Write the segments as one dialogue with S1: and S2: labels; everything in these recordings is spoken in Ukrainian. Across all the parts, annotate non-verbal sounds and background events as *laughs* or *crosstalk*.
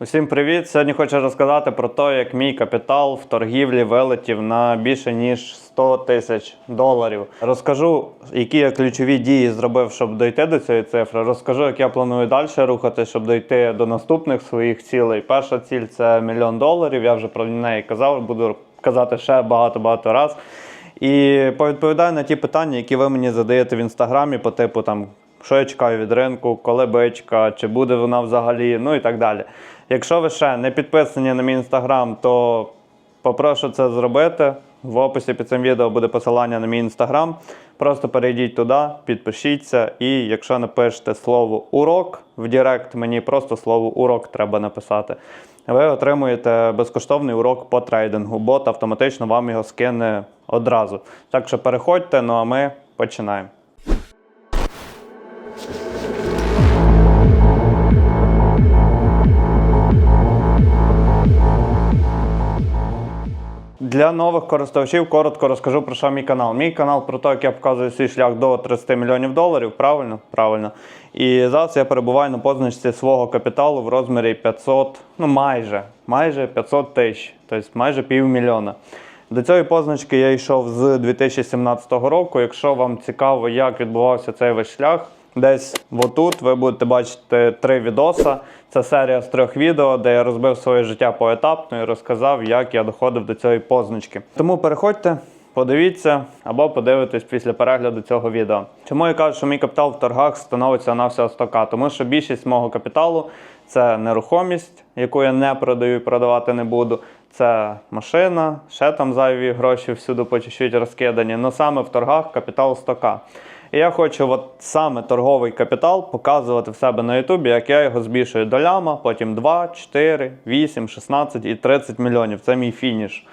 S1: Усім привіт! Сьогодні хочу розказати про те, як мій капітал в торгівлі вилетів на більше ніж 100 тисяч доларів. Розкажу, які я ключові дії зробив, щоб дойти до цієї цифри. Розкажу, як я планую далі рухати, щоб дойти до наступних своїх цілей. Перша ціль це мільйон доларів. Я вже про неї казав, буду казати ще багато-багато раз. І повідповідаю на ті питання, які ви мені задаєте в інстаграмі, по типу там. Що я чекаю від ринку, коли бичка, чи буде вона взагалі, ну і так далі. Якщо ви ще не підписані на мій інстаграм, то попрошу це зробити. В описі під цим відео буде посилання на мій інстаграм. Просто перейдіть туди, підпишіться, і якщо напишете слово урок в Директ, мені просто слово урок треба написати. Ви отримуєте безкоштовний урок по трейдингу. Бот автоматично вам його скине одразу. Так що переходьте, ну а ми починаємо. Для нових користувачів коротко розкажу про що мій канал. Мій канал про те, як я показую свій шлях до 30 мільйонів доларів. Правильно? Правильно. І зараз я перебуваю на позначці свого капіталу в розмірі 500, ну майже, майже 500 тисяч, тобто майже півмільйона. До цієї позначки я йшов з 2017 року. Якщо вам цікаво, як відбувався цей весь шлях, десь отут ви будете бачити три відоса. Це серія з трьох відео, де я розбив своє життя поетапно і розказав, як я доходив до цієї позначки. Тому переходьте. Подивіться або подивитесь після перегляду цього відео. Чому я кажу, що мій капітал в торгах становиться на всього 100к? Тому що більшість мого капіталу це нерухомість, яку я не продаю і продавати не буду. Це машина, ще там зайві гроші всюди по чуть-чуть розкидані. але саме в торгах капітал 100к. І я хочу от саме торговий капітал показувати в себе на Ютубі, як я його збільшую до ляма, потім 2, 4, 8, 16 і 30 мільйонів. Це мій фініш.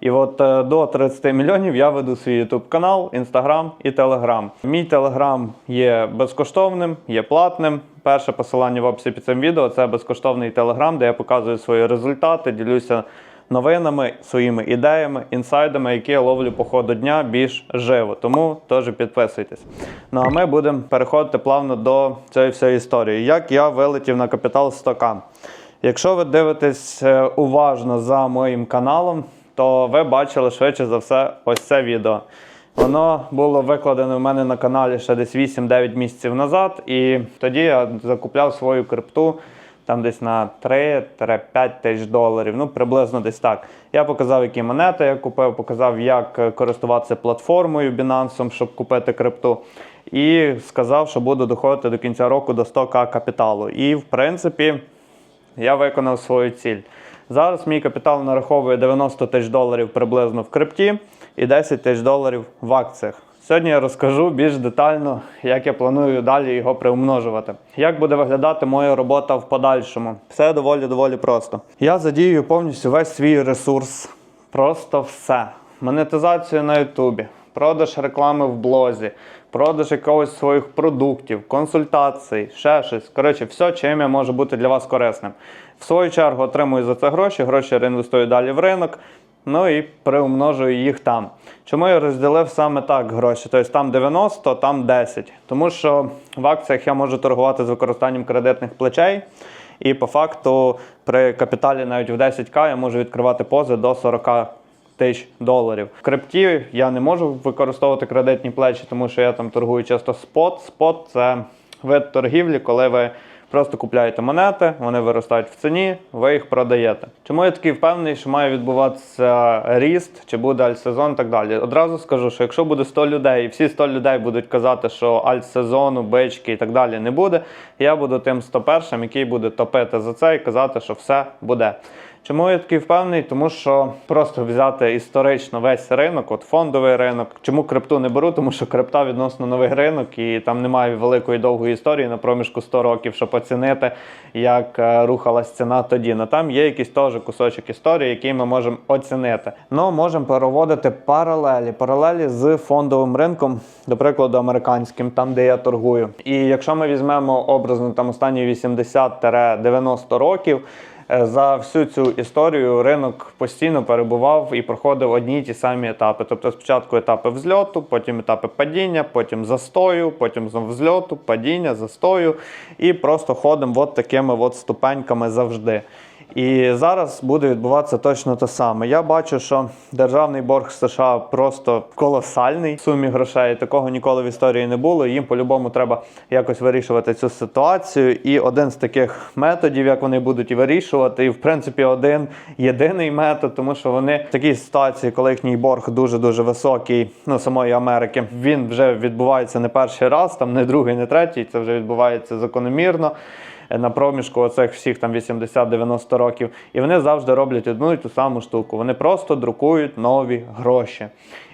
S1: І от е, до 30 мільйонів я веду свій YouTube канал, Instagram і Telegram. Мій Telegram є безкоштовним, є платним. Перше посилання в описі під цим відео це безкоштовний Telegram, де я показую свої результати, ділюся новинами, своїми ідеями, інсайдами, які я ловлю по ходу дня більш живо. Тому теж підписуйтесь. Ну а ми будемо переходити плавно до цієї всієї історії. Як я вилетів на капітал 100к. Якщо ви дивитесь е, уважно за моїм каналом, то ви бачили швидше за все ось це відео. Воно було викладено в мене на каналі ще десь 8-9 місяців назад, і тоді я закупляв свою крипту там десь на 3-5 тисяч доларів, ну приблизно десь так. Я показав, які монети я купив, показав, як користуватися платформою Binance, щоб купити крипту. І сказав, що буду доходити до кінця року до 100к капіталу. І в принципі я виконав свою ціль. Зараз мій капітал нараховує 90 тисяч доларів приблизно в крипті і 10 тисяч доларів в акціях. Сьогодні я розкажу більш детально, як я планую далі його приумножувати. Як буде виглядати моя робота в подальшому? Все доволі доволі просто. Я задію повністю весь свій ресурс. Просто все. Монетизацію на Ютубі, продаж реклами в блозі, продаж якогось своїх продуктів, консультацій, ще щось. Коротше, все, чим я можу бути для вас корисним. В свою чергу отримую за це гроші, гроші реінвестую далі в ринок. Ну і приумножую їх там. Чому я розділив саме так гроші? Тобто там 90, там 10. Тому що в акціях я можу торгувати з використанням кредитних плечей. І по факту при капіталі навіть в 10к я можу відкривати пози до 40 тисяч доларів. В крипті я не можу використовувати кредитні плечі, тому що я там торгую часто спот. Спот це вид торгівлі, коли ви просто купляєте монети, вони виростають в ціні, ви їх продаєте. Чому я такий впевнений, що має відбуватися ріст, чи буде альтсезон і так далі. Одразу скажу, що якщо буде 100 людей, і всі 100 людей будуть казати, що альтсезону, бички і так далі не буде, я буду тим 101, який буде топити за це і казати, що все буде. Чому я такий впевнений? Тому що просто взяти історично весь ринок, от фондовий ринок. Чому крипту не беру? Тому що крипта відносно новий ринок, і там немає великої довгої історії на проміжку 100 років, щоб оцінити, як е, рухалась ціна тоді. Но там є якийсь теж кусочок історії, який ми можемо оцінити. Ну можемо проводити паралелі, паралелі з фондовим ринком, до прикладу, американським, там де я торгую. І якщо ми візьмемо образно там останні 80-90 років. Е, За всю цю історію ринок постійно перебував і проходив одні й ті самі етапи. Тобто спочатку етапи взльоту, потім етапи падіння, потім застою, потім знову взльоту, падіння, застою. І просто ходимо от такими от ступеньками завжди. І зараз буде відбуватися точно те саме. Я бачу, що державний борг США просто колосальний в сумі грошей. Такого ніколи в історії не було. Їм по-любому треба якось вирішувати цю ситуацію. І один з таких методів, як вони будуть вирішувати, і в принципі один єдиний метод, тому що вони в такій ситуації, коли їхній борг дуже дуже високий, ну самої Америки, він вже відбувається не перший раз, там не другий, не третій. Це вже відбувається закономірно на проміжку оцих всіх там 80-90 років. І вони завжди роблять одну і ту саму штуку. Вони просто друкують нові гроші.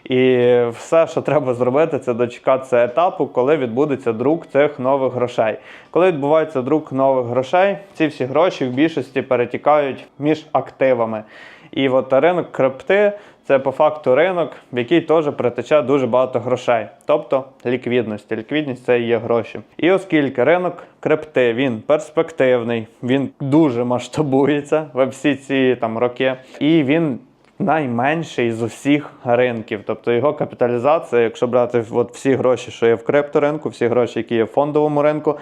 S1: І все, що треба зробити, це дочекатися етапу, коли відбудеться друк цих нових грошей. Коли відбувається друк нових грошей, ці всі гроші в більшості перетікають між активами. І от ринок крипти це по факту ринок, в який теж притече дуже багато грошей, тобто ліквідності. Ліквідність це і є гроші. І оскільки ринок крипти він перспективний, він дуже масштабується в всі ці там роки, і він найменший з усіх ринків. Тобто його капіталізація, якщо брати от всі гроші, що є в крипторинку, всі гроші, які є в фондовому ринку.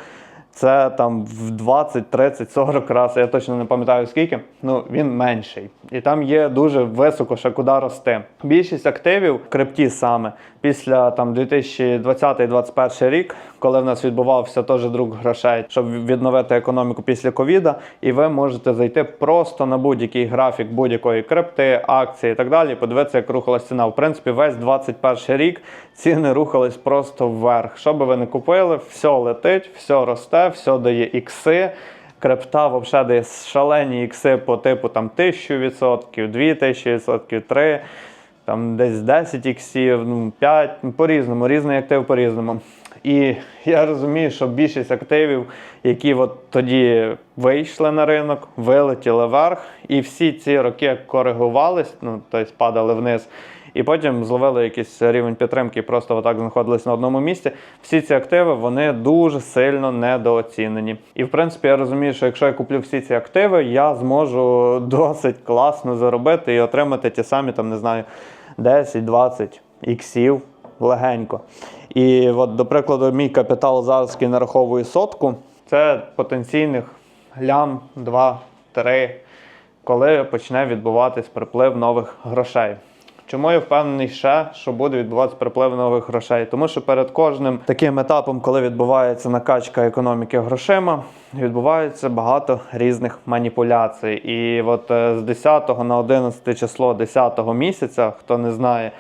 S1: Це там в 20, 30, 40 разів, я точно не пам'ятаю скільки. Ну він менший, і там є дуже високо ще куди рости. Більшість активів в крипті саме після там 2020-2021 рік, коли в нас відбувався теж друг грошей, щоб відновити економіку після ковіда, і ви можете зайти просто на будь-який графік будь-якої крипти, акції і так далі. Подивитися, як рухалась ціна. В принципі, весь 21 рік ціни рухались просто вверх. Що би ви не купили, все летить, все росте, все дає ікси. Крипта взагалі дає шалені ікси по типу там 1000%, 2000%, 3, там десь 10 іксів, ну 5, ну, по-різному, різний актив по-різному. І я розумію, що більшість активів, які от тоді вийшли на ринок, вилетіли вверх, і всі ці роки коригувались, ну тобто падали вниз. І потім зловили якийсь рівень підтримки просто отак знаходились на одному місці. Всі ці активи вони дуже сильно недооцінені. І в принципі я розумію, що якщо я куплю всі ці активи, я зможу *laughs* досить класно заробити і отримати ті самі, там не знаю, 10-20 іксів легенько. І от, до прикладу, мій капітал зараз який нараховує сотку. Це потенційних лям 2-3, коли почне відбуватись приплив нових грошей. Чому я впевнений ще, що буде відбуватися приплив нових грошей? Тому що перед кожним таким етапом, коли відбувається накачка економіки грошима, відбувається багато різних маніпуляцій. І от е, з 10 на 11 число 10 місяця, хто не знає,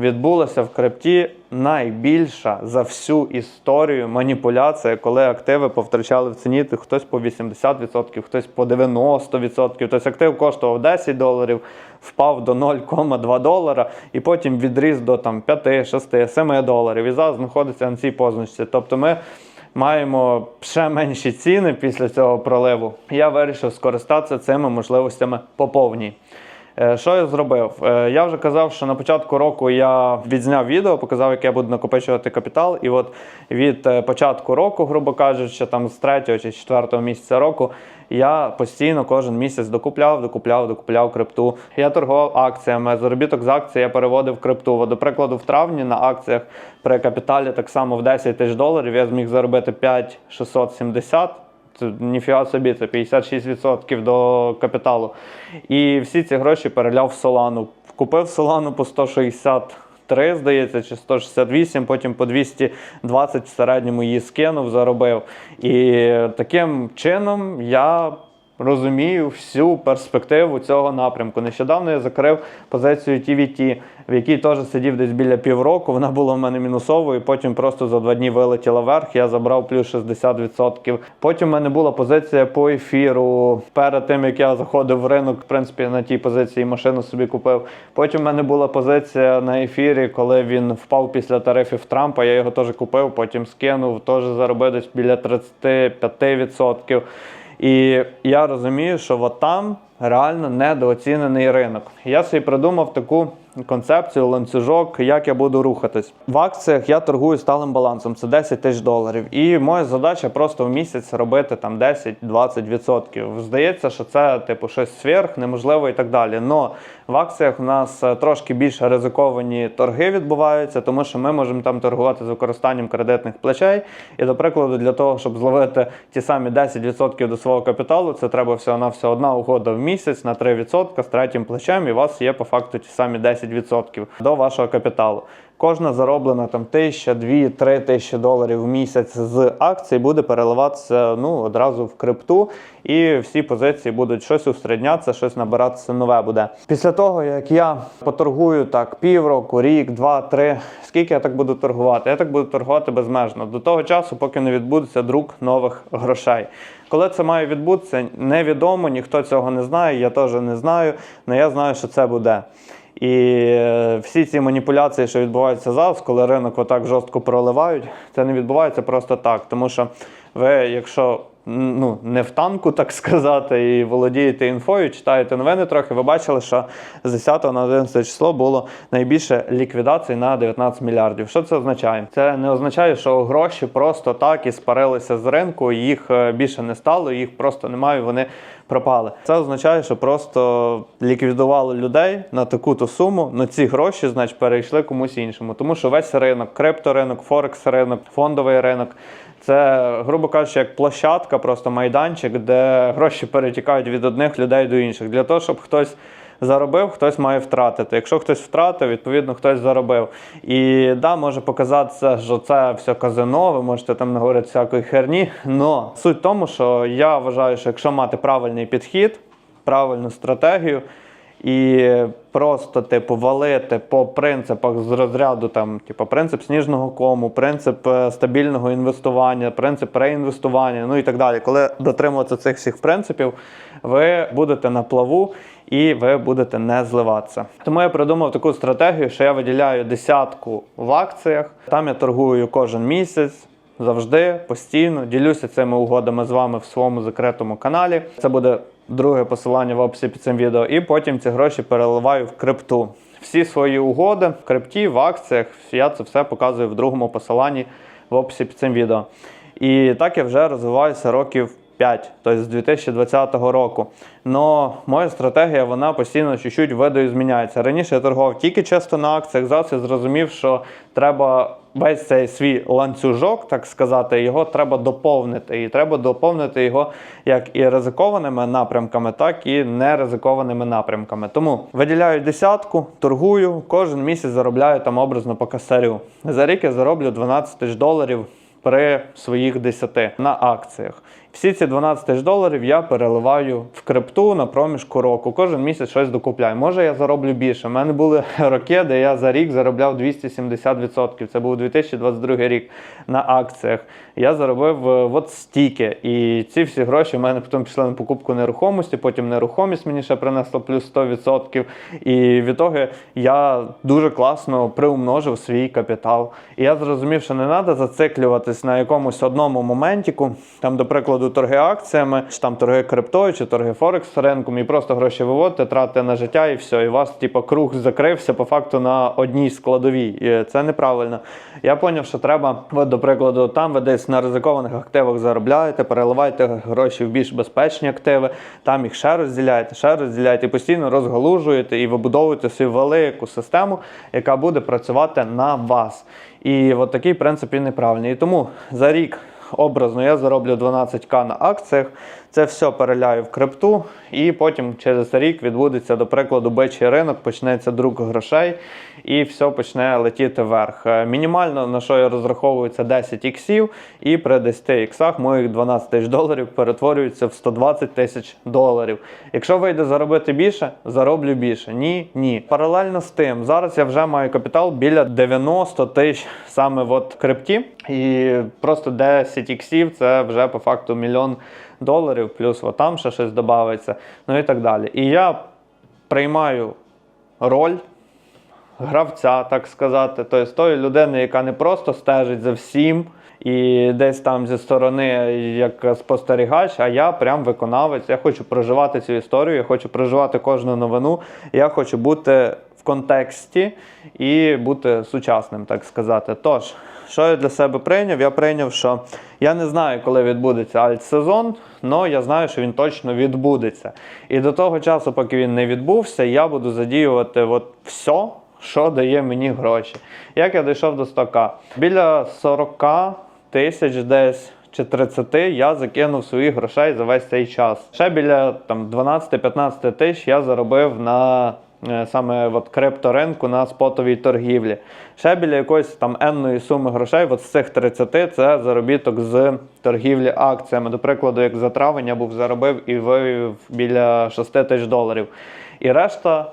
S1: відбулася в крипті найбільша за всю історію маніпуляція, коли активи повтрачали в ціні хтось по 80%, хтось по 90%. Тобто актив коштував 10 доларів, впав до 0,2 долара і потім відріс до там, 5, 6, 7 доларів. І зараз знаходиться на цій позначці. Тобто ми маємо ще менші ціни після цього проливу. Я вирішив скористатися цими можливостями по повній. Е, Що я зробив? Е, Я вже казав, що на початку року я відзняв відео, показав, як я буду накопичувати капітал. І от від е, початку року, грубо кажучи, там з 3 чи 4 місяця року, я постійно кожен місяць докупляв, докупляв, докупляв крипту. Я торгував акціями. Заробіток з акцій я переводив крипту. До прикладу, в травні на акціях при капіталі так само в 10 тисяч доларів я зміг заробити 5670. Ніфіга собі, це 56% до капіталу. І всі ці гроші переляв в Солану. Купив Солану по 163, здається, чи 168, потім по 220 в середньому її скинув, заробив. І таким чином я розумію всю перспективу цього напрямку. Нещодавно я закрив позицію TVT, в якій теж сидів десь біля півроку. Вона була в мене мінусовою, потім просто за два дні вилетіла вверх. Я забрав плюс 60%. Потім в мене була позиція по ефіру. Перед тим як я заходив в ринок, в принципі, на тій позиції машину собі купив. Потім в мене була позиція на ефірі, коли він впав після тарифів Трампа. Я його теж купив, потім скинув, теж заробив десь біля 35%. І я розумію, що от там реально недооцінений ринок. Я собі придумав таку концепцію, ланцюжок, як я буду рухатись. В акціях я торгую сталим балансом, це 10 тисяч доларів. І моя задача просто в місяць робити там 10-20%. Здається, що це типу щось сверх, неможливо і так далі. Но в акціях у нас е, трошки більш ризиковані торги відбуваються, тому що ми можемо там торгувати з використанням кредитних плечей. І, до прикладу, для того, щоб зловити ті самі 10% до свого капіталу, це треба всього на все одна угода в місяць на 3% з третім плечем, і у вас є по факту ті самі 10% до вашого капіталу. Кожна зароблена там тисяча, дві, три тисячі доларів в місяць з акцій буде переливатися ну, одразу в крипту, і всі позиції будуть щось усереднятися, щось набиратися нове буде. Після того, як я поторгую так півроку, рік, два, три, скільки я так буду торгувати? Я так буду торгувати безмежно до того часу, поки не відбудеться друк нових грошей. Коли це має відбутися, невідомо, ніхто цього не знає, я теж не знаю, але я знаю, що це буде. І е, всі ці маніпуляції, що відбуваються зараз, коли ринок отак жорстко проливають, це не відбувається просто так. Тому що ви, якщо ну, не в танку, так сказати, і володієте інфою, читаєте новини трохи, ви бачили, що з 10 на 11 число було найбільше ліквідацій на 19 мільярдів. Що це означає? Це не означає, що гроші просто так і спарилися з ринку, їх е, більше не стало, їх просто немає, вони пропали. Це означає, що просто ліквідували людей на таку-то суму. На ці гроші, значить, перейшли комусь іншому. Тому що весь ринок, крипторинок, форекс ринок, фондовий ринок. Це, грубо кажучи, як площадка, просто майданчик, де гроші перетікають від одних людей до інших. Для того, щоб хтось заробив, хтось має втратити. Якщо хтось втратив, відповідно хтось заробив. І да, може показатися, що це все казино, ви можете там наговорити всякої херні. Но суть в тому, що я вважаю, що якщо мати правильний підхід, правильну стратегію. І просто, типу, валити по принципах з розряду, там, типу, принцип сніжного кому, принцип е, стабільного інвестування, принцип реінвестування, ну і так далі. Коли дотримуватися цих всіх принципів, ви будете на плаву і ви будете не зливатися. Тому я придумав таку стратегію, що я виділяю десятку в акціях. Там я торгую кожен місяць. Завжди постійно ділюся цими угодами з вами в своєму закритому каналі. Це буде друге посилання в описі під цим відео. І потім ці гроші переливаю в крипту. Всі свої угоди в крипті, в акціях. Я це все показую в другому посиланні в описі під цим відео. І так я вже розвиваюся років 5, тобто з 2020 року. Но моя стратегія вона постійно чуть-чуть видоізміняється. Раніше я торгував тільки чисто на акціях. Зараз я зрозумів, що треба весь цей свій ланцюжок, так сказати, його треба доповнити. І треба доповнити його як і ризикованими напрямками, так і неризикованими напрямками. Тому виділяю десятку, торгую, кожен місяць заробляю там образно по касарю. За рік я зароблю 12 тисяч доларів при своїх 10 на акціях. Всі ці 12 тисяч доларів я переливаю в крипту на проміжку року. Кожен місяць щось докупляю. Може я зароблю більше. У мене були *laughs* роки, де я за рік заробляв 270%. Це був 2022 рік на акціях. Я заробив е, от стільки. І ці всі гроші в мене потім пішли на покупку нерухомості, потім нерухомість мені ще принесла плюс 100%. І від того я дуже класно приумножив свій капітал. І я зрозумів, що не треба зациклюватись на якомусь одному моментіку, там, до прикладу, торги акціями, чи там торги криптою, чи торги Форекс ринком, і просто гроші виводите, тратите на життя і все. І у вас, типу, круг закрився по факту на одній складовій. І це неправильно. Я зрозумів, що треба, от, до прикладу, там ви десь на ризикованих активах заробляєте, переливаєте гроші в більш безпечні активи, там їх ще розділяєте, ще розділяєте, і постійно розгалужуєте і вибудовуєте свою велику систему, яка буде працювати на вас. І от такий принцип він неправильний. І тому за рік образно. Я зароблю 12к на акціях. Це все переляю в крипту, і потім через рік відбудеться, до прикладу, бичий ринок, почнеться друк грошей, і все почне летіти вверх. Е, Мінімально на що я розраховую, це 10 іксів, і при 10 іксах моїх 12 тисяч доларів перетворюються в 120 тисяч доларів. Якщо вийде заробити більше, зароблю більше. Ні, ні. Паралельно з тим, зараз я вже маю капітал біля 90 тисяч саме от крипті, і просто 10 іксів це вже по факту мільйон доларів, плюс от там ще щось додається, ну і так далі. І я приймаю роль гравця, так сказати, тобто тої людини, яка не просто стежить за всім і десь там зі сторони як спостерігач, а я прям виконавець. Я хочу проживати цю історію, я хочу проживати кожну новину. Я хочу бути в контексті і бути сучасним, так сказати. Тож, що я для себе прийняв? Я прийняв, що я не знаю, коли відбудеться альтсезон, але я знаю, що він точно відбудеться. І до того часу, поки він не відбувся, я буду задіювати от все, що дає мені гроші. Як я дійшов до 100к? Біля 40 тисяч десь. Чи 30 я закинув своїх грошей за весь цей час. Ще біля там 12-15 тисяч я заробив на е, саме от крипторинку на спотовій торгівлі. Ще біля якоїсь там енної суми грошей, от з цих 30 це заробіток з торгівлі акціями. До прикладу, як за травень я був заробив і вивів біля 6 тисяч доларів. І решта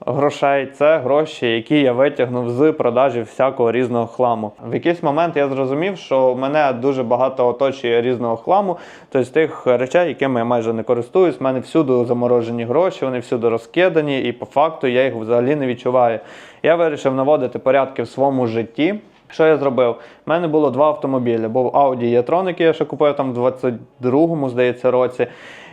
S1: грошей це гроші, які я витягнув з продажі всякого різного хламу. В якийсь момент я зрозумів, що мене дуже багато оточує різного хламу, тобто тих речей, якими я майже не користуюсь. У мене всюди заморожені гроші, вони всюди розкидані, і по факту я їх взагалі не відчуваю. Я вирішив наводити порядки в своєму житті. Що я зробив? У мене було два автомобілі. Був Audi e-tron, який я ще купив там в 22-му, здається, році.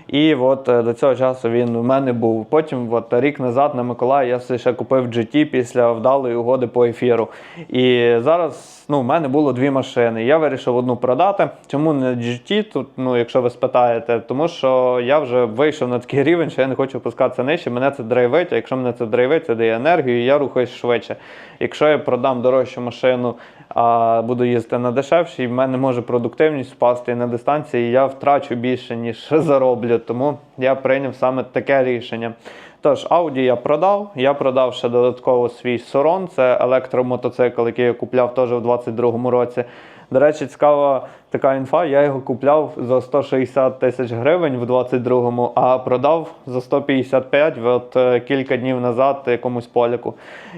S1: І от е, до цього часу він у мене був. Потім, от рік назад на Миколаї, я ще купив GT після вдалої угоди по ефіру. І зараз ну, в мене було дві машини. Я вирішив одну продати. Чому не GT? Тут, ну, якщо ви спитаєте, тому що я вже вийшов на такий *laughs* рівень, що я не хочу опускатися нижче. Мене це драйвить. А якщо мене це драйвить, це дає енергію, і я рухаюсь швидше. Якщо я продам дорожчу машину, а буду їздити на дешевшій, в мене може продуктивність впасти на дистанції, і я втрачу більше, ніж *laughs* зароблю. Тому я прийняв саме таке рішення. Тож, Audi я продав. Я продав ще додатково свій Сорон, це електромотоцикл, який я купляв теж у 22-му році. До речі, цікава така інфа. Я його купляв за 160 тисяч гривень в 22-му, а продав за 155 от е, кілька днів назад якомусь поляку.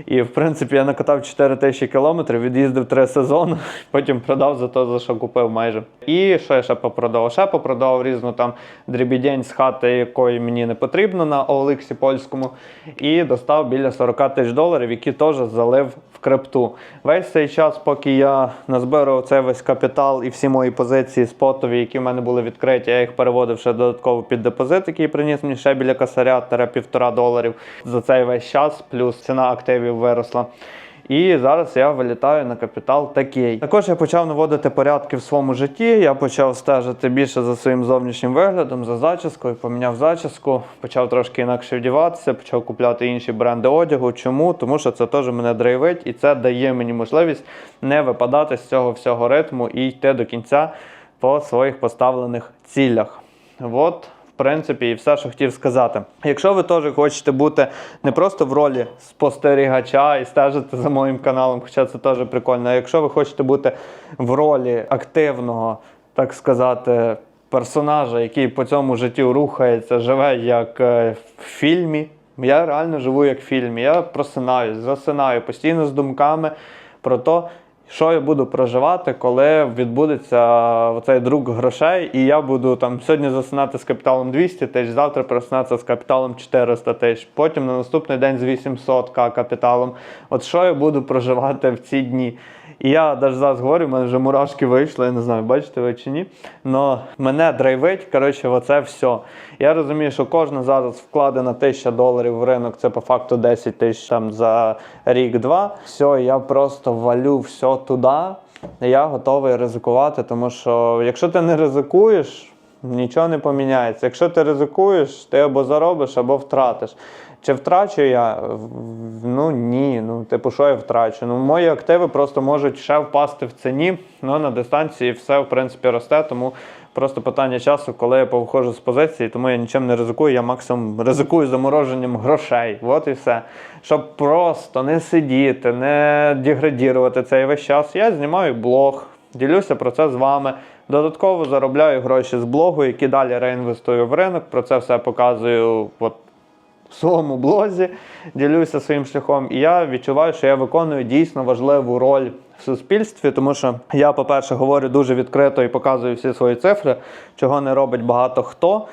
S1: І в принципі я накатав 4 тисячі кілометрів, від'їздив 3 сезони, *laughs* потім продав за те, за що купив майже. І що я ще попродав? Ще попродав різну там дрібідень з хати, якої мені не потрібно на OLX польському. І достав біля 40 тисяч доларів, які теж залив в крипту. Весь цей час, поки я назбирав цей весь капітал і всі мої позиції спотові, які в мене були відкриті, я їх переводив ще додатково під депозит, який приніс мені ще біля косаря тире півтора доларів за цей весь час, плюс ціна активів виросла. І зараз я вилітаю на капітал такий. Також я почав наводити порядки в своєму житті. Я почав стежити більше за своїм зовнішнім виглядом, за зачіскою, поміняв зачіску, почав трошки інакше вдіватися, почав купляти інші бренди одягу. Чому? Тому що це теж мене драйвить і це дає мені можливість не випадати з цього всього ритму і йти до кінця по своїх поставлених цілях. От принципі, і все, що хотів сказати. Якщо ви теж хочете бути не просто в ролі спостерігача і стежити за моїм каналом, хоча це теж прикольно. А якщо ви хочете бути в ролі активного, так сказати, персонажа, який по цьому життю рухається, живе як е, в фільмі. Я реально живу як в фільмі. Я просинаюсь, засинаю постійно з думками про те, що я буду проживати, коли відбудеться оцей друг грошей, і я буду там сьогодні засинати з капіталом 200 тисяч, завтра просинатися з капіталом 400 тисяч, потім на наступний день з 800 к капіталом. От що я буду проживати в ці дні? І я навіть зараз говорю, в мене вже мурашки вийшли, я не знаю, бачите ви чи ні. Но мене драйвить, коротше, оце все. Я розумію, що кожна зараз вкладена тисяча доларів в ринок, це по факту 10 тисяч там за рік-два. Все, я просто валю все туди. Я готовий ризикувати, тому що якщо ти не ризикуєш, нічого не поміняється. Якщо ти ризикуєш, ти або заробиш, або втратиш. Чи втрачу я? Ну ні. Ну, типу, що я втрачу? Ну, мої активи просто можуть ще впасти в ціні, ну на дистанції все в принципі росте, тому просто питання часу, коли я повиходжу з позиції, тому я нічим не ризикую, я максимум ризикую замороженням грошей. От і все. Щоб просто не сидіти, не деградірувати цей весь час, я знімаю блог, ділюся про це з вами. Додатково заробляю гроші з блогу, які далі реінвестую в ринок. Про це все показую от своєму блозі, ділюся своїм шляхом. І я відчуваю, що я виконую дійсно важливу роль в суспільстві, тому що я, по-перше, говорю дуже відкрито і показую всі свої цифри, чого не робить багато хто.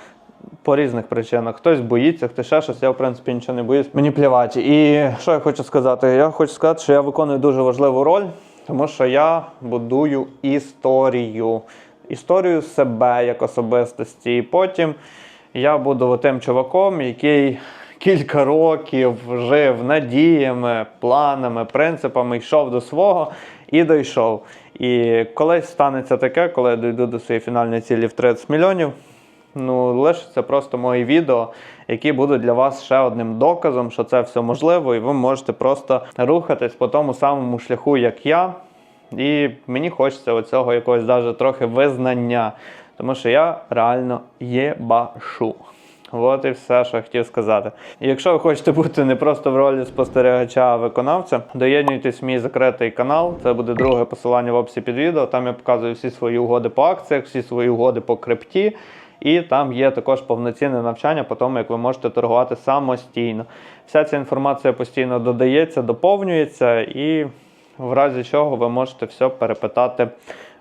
S1: По різних причинах. Хтось боїться, хтось ще щось. Я, в принципі, нічого не боюсь. Мені плівати. І що я хочу сказати? Я хочу сказати, що я виконую дуже важливу роль. Тому що я будую історію, історію себе як особистості. І потім я буду тим чуваком, який кілька років жив надіями, планами, принципами, йшов до свого і дійшов. І колись станеться таке, коли я дійду до своєї фінальної цілі в 30 мільйонів. Ну, лишиться просто мої відео, які будуть для вас ще одним доказом, що це все можливо, і ви можете просто рухатись по тому самому шляху, як я. І мені хочеться оцього якогось даже трохи визнання, тому що я реально єбашу. От і все, що хотів сказати. Якщо ви хочете бути не просто в ролі спостерігача, а виконавця, доєднуйтесь в мій закритий канал. Це буде друге посилання в описі під відео. Там я показую всі свої угоди по акціях, всі свої угоди по крипті. І там є також повноцінне навчання по тому, як ви можете торгувати самостійно. Вся ця інформація постійно додається, доповнюється, і в разі чого ви можете все перепитати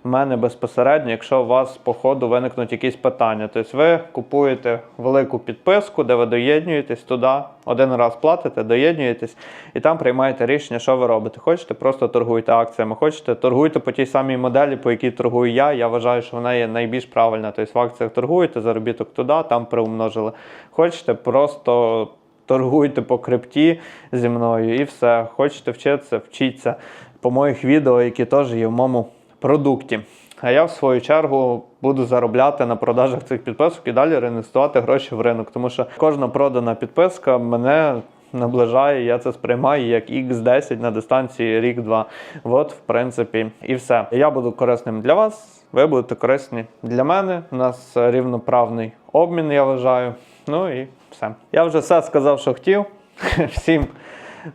S1: мене безпосередньо, якщо у вас по ходу виникнуть якісь питання. Тобто ви купуєте велику підписку, де ви доєднуєтесь туди, один раз платите, доєднуєтесь, і там приймаєте рішення, що ви робите. Хочете, просто торгуйте акціями, хочете, торгуйте по тій самій моделі, по якій торгую я. Я вважаю, що вона є найбільш правильна. Тобто в акціях торгуєте, заробіток туди, там приумножили. Хочете, просто. Торгуйте по крипті зі мною і все. Хочете вчитися, вчіться по моїх відео, які теж є в моєму продукті. А я в свою чергу буду заробляти на продажах цих підписок і далі реінвестувати гроші в ринок. Тому що кожна продана підписка мене наближає, я це сприймаю як X10 на дистанції рік-два. От, в принципі, і все. Я буду корисним для вас, ви будете корисні для мене. У нас рівноправний обмін, я вважаю. Ну і все. Я вже все сказав, що хотів. *laughs* Всім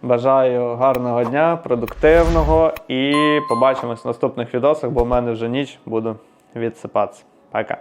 S1: бажаю гарного дня, продуктивного і побачимось в наступних відосах, бо в мене вже ніч буду відсипатися. Пока.